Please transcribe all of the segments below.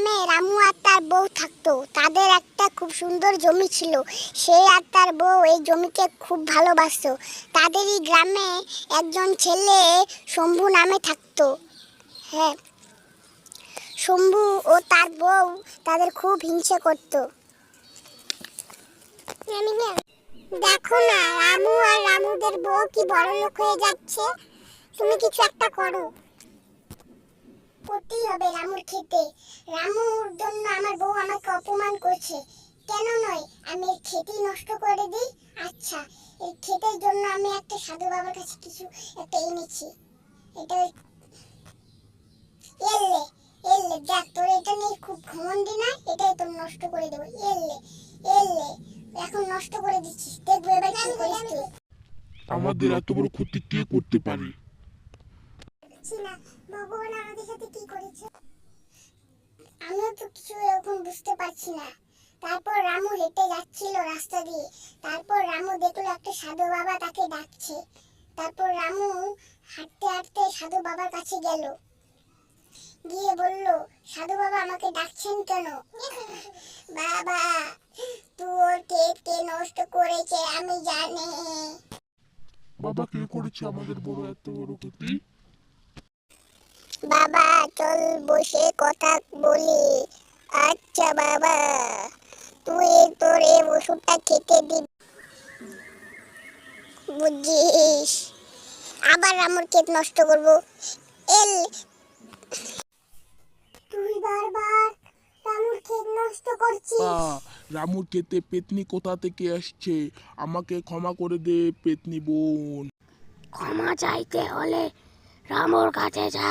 গ্রামে রামু আর তার বউ থাকতো। তাদের একটা খুব সুন্দর জমি ছিল। সে আর তার বউ এই জমিকে খুব ভালোবাসতো। তাদেরই গ্রামে একজন ছেলে শম্ভু নামে থাকতো। হ্যাঁ। শম্ভু ও তার বউ তাদের খুব হিংসে করতো। দেখো না, রামু আর রামুদের বউ কি বড় লোক হয়ে যাচ্ছে। তুমি কিছু একটা করো। করতেই হবে রামুর খেতে। রামুর জন্য আমার বউ আমাকে অপমান করছে। কেন নয়? আমি এর খেতেই নষ্ট করে দিই? আচ্ছা এই ক্ষেতের জন্য আমি একটা সাধু বাবার কাছে কিছু একটা এনেছি। এটা এলে এলে দেখ তোর এটা নিয়ে খুব ঘমন্ডি না? এটাই তোর নষ্ট করে দেবো। এলে এলে এখন নষ্ট করে দিচ্ছিস। দেখব এবার কি করিস তুই। আমাদের এত বড় ক্ষতি কে করতে পারে? ভগবান আমাদের সাথে কি করেছে আমিও তো কিছু এরকম বুঝতে পারছি না। তারপর রামু হেঁটে যাচ্ছিল রাস্তা দিয়ে। তারপর রামু দেখল একটা সাধু বাবা তাকে ডাকছে। তারপর রামু হাঁটতে হাঁটতে সাধু বাবার কাছে গেল। গিয়ে বলল সাধু বাবা আমাকে ডাকছেন কেন? বাবা তোর ক্ষেতকে নষ্ট করেছে আমি জানি। বাবা কে করেছে আমাদের বড় এত বড় ক্ষতি? বাবা চল বসে কথা বলি। আচ্ছা বাবা তুই তোর এই ওষুধটা খেতে দিবি বুঝছিস আবার আমার ক্ষেত নষ্ট করব। এল। তুই বারবার রামুর ক্ষেত নষ্ট করছিস। রামুর ক্ষেতে পেতনি কোথা থেকে আসছে? আমাকে ক্ষমা করে দে পেতনি বোন। ক্ষমা চাইতে হলে রামর কাছে যা।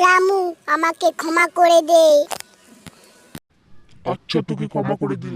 রামু আমাকে ক্ষমা করে দে। আচ্ছা তোকে ক্ষমা করে দিলাম